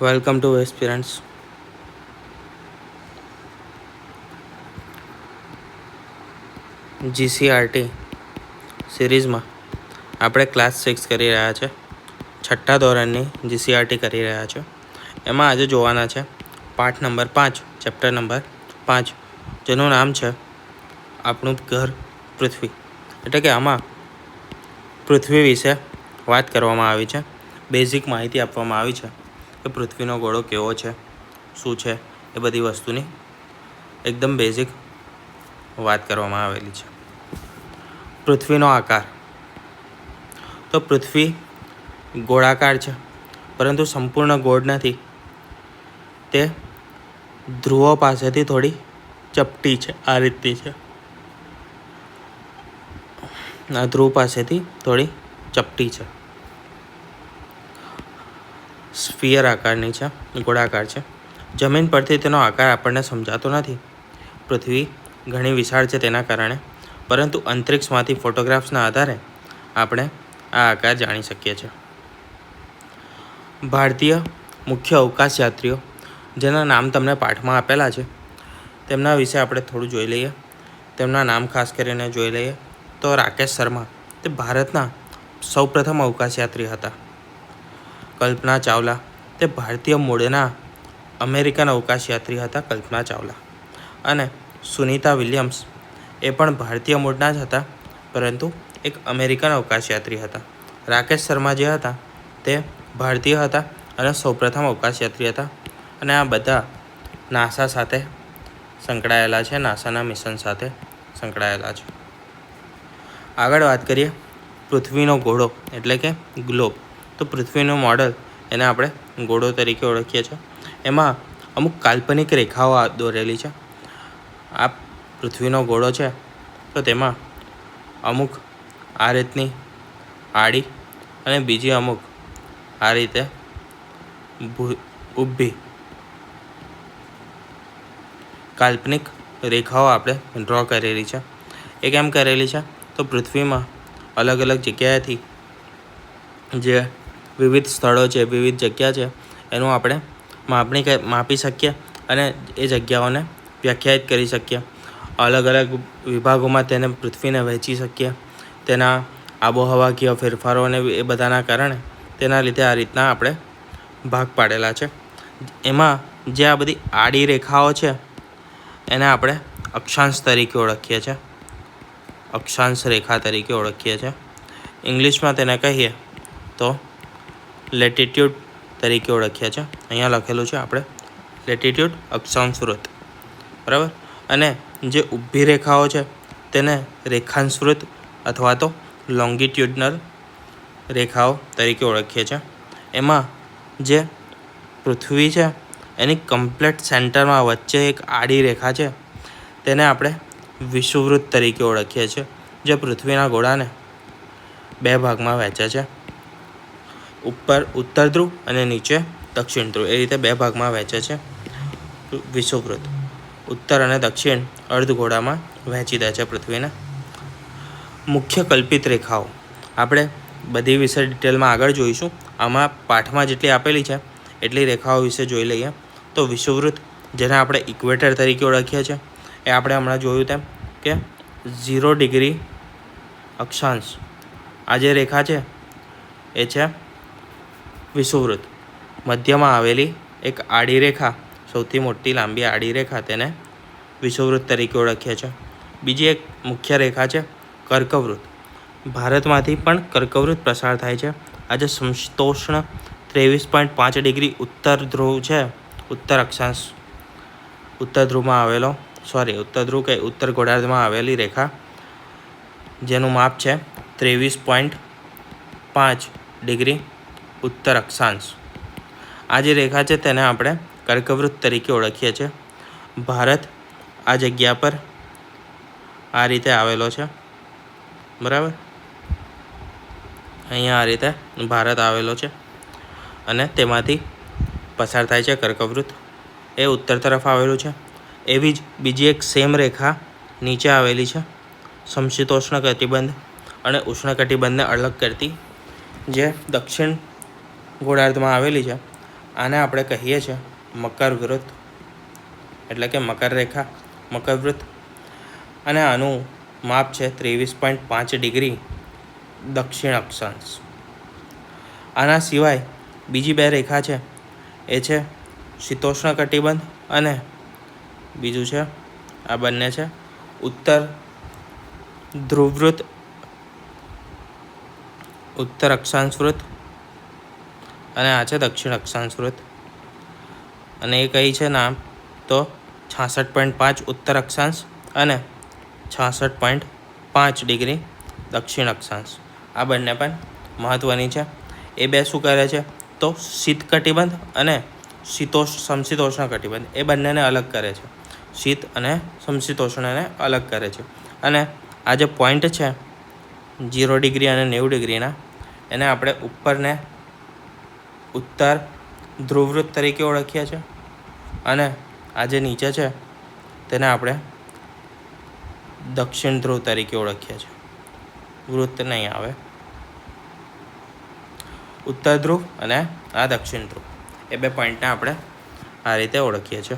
Welcome to experience GCRT સિરીઝમાં આપણે class six કરી રહ્યા છે. છઠ્ઠા ધોરણની જીસીઆરટી કરી રહ્યા છે. એમાં આજે જોવાના છે પાઠ નંબર પાંચ ચેપ્ટર નંબર પાંચ, જેનું નામ છે આપણું ઘર પૃથ્વી. એટલે કે આમાં પૃથ્વી વિશે વાત કરવામાં આવી છે. બેઝિક માહિતી આપવામાં આવી છે. કે પૃથ્વીનો ગોળો કેવો છે? શું છે? એ બધી વસ્તુની એકદમ બેઝિક વાત કરવામાં આવેલી છે. પૃથ્વીનો આકાર. તો પૃથ્વી ગોળાકાર છે, પરંતુ સંપૂર્ણ ગોળ નથી. તે ધ્રુવો પાસેથી થોડી ચપટી છે, આ રીતની છે. આ ધ્રુવ પાસેથી થોડી ચપટી છે. સ્ફિયર આકારની છે, ગોળાકાર છે. જમીન પરથી તેનો આકાર આપણને સમજાતો નથી. પૃથ્વી ઘણી વિશાળ છે તેના કારણે, પરંતુ અંતરિક્ષમાંથી ફોટોગ્રાફ્સના આધારે આપણે આ આકાર જાણી શકીએ છીએ. ભારતીય મુખ્ય અવકાશ યાત્રીઓ જેના નામ તમને પાઠમાં આપેલા છે, તેમના વિશે આપણે થોડું જોઈ લઈએ. તેમના નામ ખાસ કરીને જોઈ લઈએ તો રાકેશ શર્મા, તે ભારતના સૌપ્રથમ અવકાશયાત્રી હતા. કલ્પના ચાવલા તે ભારતીય મૂળના અમેરિકન અવકાશયાત્રી હતા કલ્પના ચાવલા. અને સુનીતા વિલિયમ્સ એ પણ ભારતીય મૂળના જ હતા, પરંતુ એક અમેરિકન અવકાશયાત્રી હતા. રાકેશ શર્મા જે હતા તે ભારતીય હતા અને સૌપ્રથમ અવકાશયાત્રી હતા. અને આ બધા નાસા સાથે સંકળાયેલા છે, નાસાના મિશન સાથે સંકળાયેલા છે. આગળ વાત કરીએ પૃથ્વીનો ઘોડો, એટલે કે ગ્લોબ. તો પૃથ્વીનું મોડલ એને આપણે ઘોડો તરીકે ઓળખીએ છીએ. એમાં અમુક કાલ્પનિક રેખાઓ દોરેલી છે. આ પૃથ્વીનો ગોળો છે. તો તેમાં અમુક આ રીતની આડી અને બીજી અમુક આ રીતે ઊભી કાલ્પનિક રેખાઓ આપણે ડ્રો કરેલી છે. એ કેમ કરેલી છે? તો પૃથ્વીમાં અલગ અલગ જગ્યાએથી જે વિવિધ સ્થળો છે, વિવિધ જગ્યા છે, એનું આપણે માપણી માપી શકીએ અને એ જગ્યાઓને વ્યાખ્યાયિત કરી શકીએ. અલગ અલગ વિભાગોમાં તેને પૃથ્વીને વહેંચી શકીએ. તેના આબોહવાકીય ફેરફારોને એ બધાના કારણે તેના લીધે આ રીતના આપણે ભાગ પાડેલા છે. એમાં જે આ બધી આડી રેખાઓ છે, એને આપણે અક્ષાંશ તરીકે ઓળખીએ છીએ અક્ષાંશ રેખા તરીકે ઓળખીએ છીએ ઇંગ્લિશમાં તેને કહીએ તો લેટિટ્યૂડ તરીકે ઓળખીએ છીએ. અહીંયા લખેલું છે આપણે લેટિટ્યૂડ અક્ષાંશ વૃત્ત બરાબર? અને જે ઊભી રેખાઓ છે, તેને રેખાંશ વૃત્ત અથવા તો લોંગિટ્યુડનલ રેખાઓ તરીકે ઓળખીએ છીએ. એમાં જે પૃથ્વી છે, એની કમ્પ્લેટ સેન્ટરમાં વચ્ચે એક આડી રેખા છે, તેને આપણે વિષુવવૃત્ત તરીકે ઓળખીએ છીએ, જે પૃથ્વીના ગોળાને બે ભાગમાં વહેંચે છે. ઉપર, ઉત્તર ધ્રુવ અને નીચે દક્ષિણ ધ્રુવ. એ રીતે બે ભાગમાં વહેંચે છે. વિષુવવૃત્ત. ઉત્તર અને દક્ષિણ અર્ધગોળામાં વહેંચી દે છે પૃથ્વીને. મુખ્ય કલ્પિત રેખાઓ. આપણે બધી વિશે ડિટેલમાં આગળ જોઈશું. આમાં પાઠમાં જેટલી આપેલી છે, એટલી રેખાઓ વિશે જોઈ લઈએ. તો વિષુવવૃત્ત, જેને આપણે ઇક્વેટર તરીકે ઓળખીએ છીએ, એ આપણે હમણાં જોયું તેમ કે ઝીરો ડિગ્રી અક્ષાંશ. આ જે રેખા છે, એ છે વિષુવવૃત્ત. મધ્યમાં આવેલી એક આડી રેખા, સૌથી મોટી લાંબી આડી રેખા તેને વિષુવવૃત્ત તરીકે ઓળખીએ છીએ બીજી એક મુખ્ય રેખા છે કર્કવૃત્ત. ભારતમાંથી પણ કર્કવૃત્ત પ્રસાર થાય છે. આજે સમશીતોષ્ણ ત્રેવીસ પોઈન્ટ પાંચ ડિગ્રી ઉત્તર ધ્રુવ છે. ઉત્તર અક્ષાંશ, ઉત્તર ધ્રુવમાં આવેલો, સોરી, ઉત્તર ધ્રુવ કે ઉત્તર ગોળાર્ધમાં આવેલી રેખા, જેનું માપ છે ત્રેવીસ પોઈન્ટ પાંચ ડિગ્રી ઉત્તર અક્ષાંશ. આ જે રેખા છે તેને આપણે કર્કવૃત્ત તરીકે ઓળખીએ છીએ. ભારત આ જગ્યા પર આ રીતે આવેલો છે. બરાબર? અહીંયા આ રીતે ભારત આવેલો છે અને તેમાંથી પસાર થાય છે કર્કવૃત્ત. એ ઉત્તર તરફ આવેલું છે. એવી જ બીજી એક સેમ રેખા નીચે આવેલી છે. સમશીતોષ્ણ કટિબંધ અને ઉષ્ણકટિબંધને અલગ કરતી જે દક્ષિણ ગોળાર્ધમાં આવેલી છે. આને આપણે કહીએ છીએ મકર વૃત્ત એટલે કે મકર રેખા મકર વૃત્ત અને આનું માપ છે ત્રેવીસ પોઈન્ટ પાંચ ડિગ્રી દક્ષિણ અક્ષાંશ. આના સિવાય બીજી બે રેખા છે. એ છે શીતોષ્ણ કટિબંધ અને બીજું છે, આ બંને છે ઉત્તર ધ્રુવવૃત્ત ઉત્તર અક્ષાંશ વૃત્ત અને આ છે દક્ષિણ અક્ષાંશ અને એ કઈ છે નામ? તો છાસઠ પોઈન્ટ પાંચ ઉત્તર અક્ષાંશ અને છાસઠ પોઈન્ટ પાંચ ડિગ્રી દક્ષિણ અક્ષાંશ. આ બંને પણ મહત્ત્વની છે. એ બે શું કરે છે? તો શીત કટિબંધ અને શીતોષ સમશીતોષ્ણ કટિબંધ. એ બંનેને અલગ કરે છે. શીત અને સમશીતોષ્ણને અલગ કરે છે. અને આ જે પોઈન્ટ છે જીરો ડિગ્રી અને નેવું ડિગ્રીના, એને આપણે ઉપરને ઉત્તર ધ્રુવવૃત્ત તરીકે ઓળખીએ છીએ. અને આ જે નીચે છે, તેને આપણે દક્ષિણ ધ્રુવ તરીકે ઓળખીએ છીએ. વૃત્ત નહીં આવે. ઉત્તર ધ્રુવ અને આ દક્ષિણ ધ્રુવ. એ બે પોઈન્ટને આપણે આ રીતે ઓળખીએ છીએ.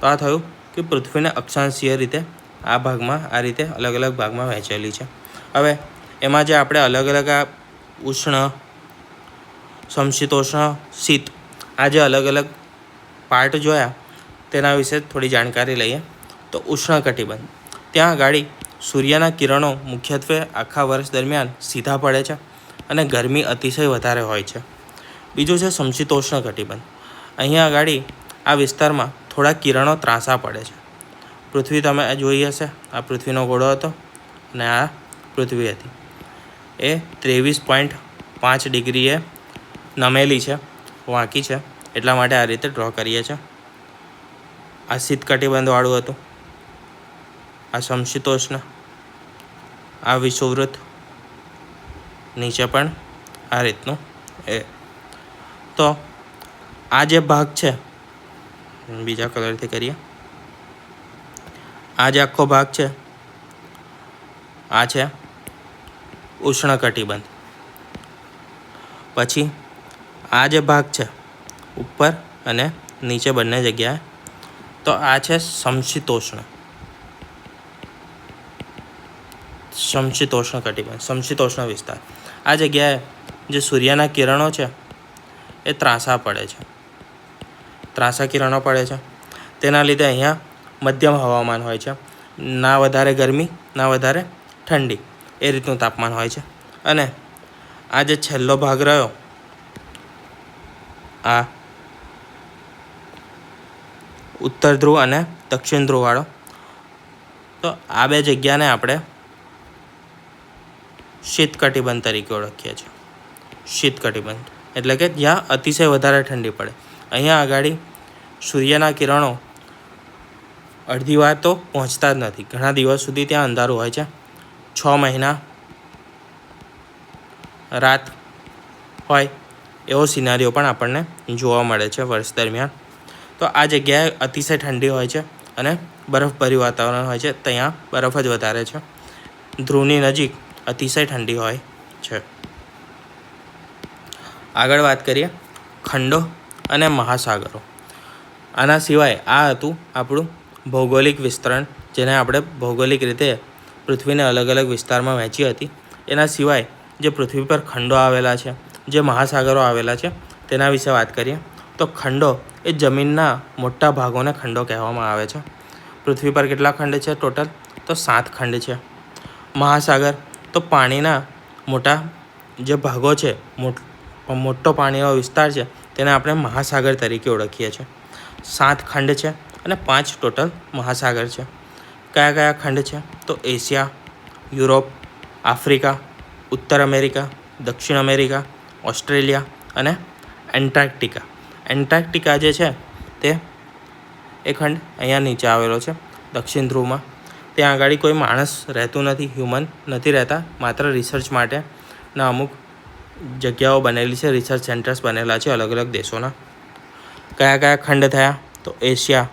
તો આ થયું કે પૃથ્વીને અક્ષાંશીય રીતે આ ભાગમાં આ રીતે અલગ અલગ ભાગમાં વહેંચેલી છે. હવે એમાં જે આપણે અલગ અલગ આ ઉષ્ણ સમશીતોષ્ણ શીત. આ જે અલગ અલગ પાર્ટ જોયા. તેના વિશે થોડી જાણકારી લઈએ. તો ઉષ્ણ કટિબંધ ત્યાં ગાડી સૂર્યના કિરણો મુખ્યત્વે આખા વર્ષ દરમિયાન સીધા પડે છે અને ગરમી અતિશય વધારે હોય છે. બીજું છે સમશીતોષ્ણ કટિબંધ અહીંયા ગાડી આ વિસ્તારમાં થોડા કિરણો ત્રાંસા પડે છે. પૃથ્વી તમે જોઈ હશે. આ પૃથ્વીનો ગોળો હતો અને આ પૃથ્વી હતી. એ ત્રેવીસ પોઈન્ટ પાંચ ડિગ્રીએ નમેલી છે, વાંકી છે, એટલા માટે આ રીતે ડ્રો કરીએ છીએ. આ શીતકટિબંધવાળું હતું, આ સમશીતોષ્ણ આ વિષુવવૃત્ત, નીચે પણ આ રીતનું એ. તો આ જે ભાગ છે, બીજા કલરથી કરીએ. આ જે આખો ભાગ છે, આ છે ઉષ્ણકટિબંધ. પછી આ જે ભાગ છે, ઉપર અને નીચે બંને જગ્યાએ, તો આ છે સમશીતોષ્ણ. સમશીતોષ્ણ કટિબંધ, સમશીતોષ્ણ વિસ્તાર. આ જગ્યાએ જે સૂર્યના કિરણો છે, એ ત્રાંસા પડે છે. ત્રાંસા કિરણો પડે છે. તેના લીધે અહીંયા મધ્યમ હવામાન હોય છે. ના વધારે ગરમી, ના વધારે ઠંડી એ રીતનું તાપમાન હોય છે. અને આ જે છેલ્લો ભાગ રહ્યો આ ઉત્તર ધ્રુવ અને દક્ષિણ ધ્રુવવાળો તો આ બે જગ્યાને આપણે શીત કટિબંધ તરીકે ઓળખીએ છીએ. શીત કટિબંધ એટલે કે જ્યાં અતિશય વધારે ઠંડી પડે. અહીંયા આગળ સૂર્યના કિરણો અડધી વાર તો પહોંચતા જ નથી. ઘણા દિવસ સુધી ત્યાં અંધારું હોય છે. છ મહિના રાત હોય એવો સિનારીઓ પણ આપણને જોવા મળે છે વર્ષ દરમિયાન. તો આ જગ્યાએ અતિશય ઠંડી હોય છે અને બરફભર્યું વાતાવરણ હોય છે, ત્યાં બરફ જ વધારે છે. ધ્રુવની નજીક અતિશય ઠંડી હોય છે. આગળ વાત કરીએ ખંડો અને મહાસાગરો. આના સિવાય આ હતું આપણું ભૌગોલિક વિસ્તરણ, જેને આપણે ભૌગોલિક રીતે પૃથ્વીને અલગ અલગ વિસ્તારમાં વહેંચી હતી. એના સિવાય જે પૃથ્વી પર ખંડો આવેલા છે જે મહાસાગરો આવેલા છે, તેના વિશે વાત કરીએ, તો ખંડો એ જમીનના મોટા ભાગોને ખંડો કહેવામાં આવે છે. પૃથ્વી પર કેટલા ખંડ છે ટોટલ? તો સાત ખંડ છે. મહાસાગર તો પાણીના મોટા જે ભાગો છે, મોટ પાણીનો વિસ્તાર છે, તેને આપણે મહાસાગર તરીકે ઓળખીએ છીએ સાત ખંડ છે અને પાંચ ટોટલ મહાસાગર છે. કયા કયા ખંડ છે? તો એશિયા, યુરોપ, આફ્રિકા, ઉત્તર અમેરિકા, દક્ષિણ અમેરિકા ઓસ્ટ્રેલિયા અને એન્ટાર્કટિકા. એન્ટાર્કટિકા જે છે તે એ ખંડ અહીંયા નીચે આવેલો છે, દક્ષિણ ધ્રુવમાં. ત્યાં આગળ કોઈ માણસ રહેતું નથી હ્યુમન નથી રહેતા, માત્ર રિસર્ચ માટે ના અમુક જગ્યાઓ બનેલી છે રિસર્ચ સેન્ટર્સ બનેલા છે અલગ અલગ દેશોના. કયા કયા ખંડ થયા? તો એશિયા,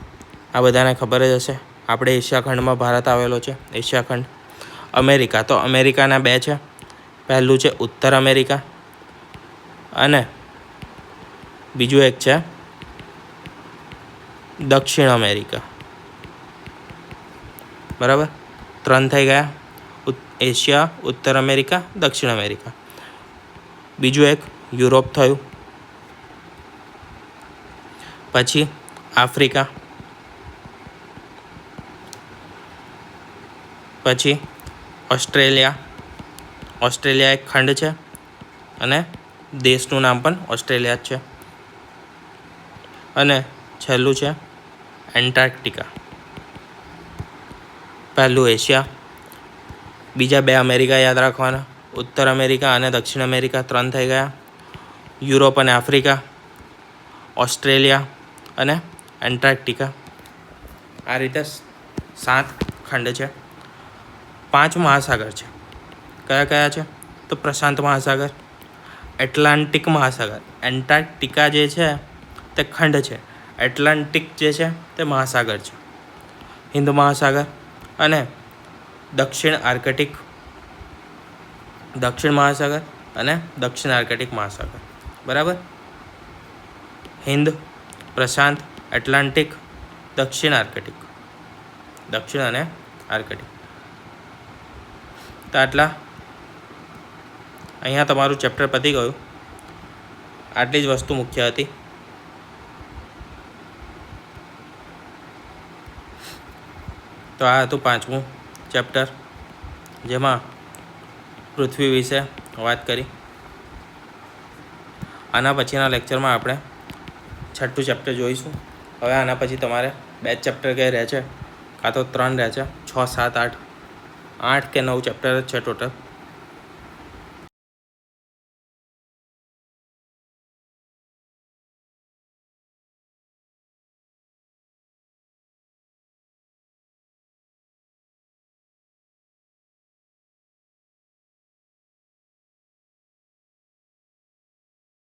આ બધાને ખબર જ હશે. આપણે એશિયા ખંડમાં ભારત આવેલો છે, એશિયા ખંડ. અમેરિકા, તો અમેરિકાના બે છે. પહેલું છે ઉત્તર અમેરિકા અને બીજું એક છે દક્ષિણ અમેરિકા. બરાબર? ત્રણ થઈ ગયા. એશિયા, ઉત્તર અમેરિકા, દક્ષિણ અમેરિકા. બીજું એક યુરોપ થયું. પછી આફ્રિકા. પછી ઓસ્ટ્રેલિયા. ઓસ્ટ્રેલિયા એક ખંડ છે અને દેશનું નામ પણ ઓસ્ટ્રેલિયા જ છે. અને છેલ્લું છે એન્ટાર્કટિકા. પહેલું એશિયા. બીજા બે અમેરિકા યાદ રાખવાના. ઉત્તર અમેરિકા અને દક્ષિણ અમેરિકા ત્રણ થઈ ગયા. યુરોપ અને આફ્રિકા. ઓસ્ટ્રેલિયા અને એન્ટાર્કટિકા. આ રીતે સાત ખંડ છે. પાંચ મહાસાગર છે. કયા કયા છે? તો પ્રશાંત મહાસાગર એટલાન્ટિક મહાસાગર એન્ટાર્કટિકા જે છે, તે ખંડ છે. એટલાન્ટિક જે છે, તે મહાસાગર છે. હિન્દ મહાસાગર અને દક્ષિણ આર્કટિક, દક્ષિણ મહાસાગર અને દક્ષિણ આર્કટિક મહાસાગર. બરાબર? હિન્દ, પ્રશાંત એટલાન્ટિક દક્ષિણ આર્કટિક. દક્ષિણ અને આર્કટિક. તો આટલા અહીંયા તમારું ચેપ્ટર પતી ગયું. આટલી જ વસ્તુ મુખ્ય હતી. તો આ હતું પાંચમું ચેપ્ટર જેમાં પૃથ્વી વિશે વાત કરી. આના પછીના લેક્ચરમાં આપણે છઠ્ઠું ચેપ્ટર જોઈશું. હવે આના પછી તમારે બે ચેપ્ટર કંઈ રહે છે? કાં તો ત્રણ રહે છે? છ, સાત, આઠ. આઠ કે નવ ચેપ્ટર જ છે ટોટલ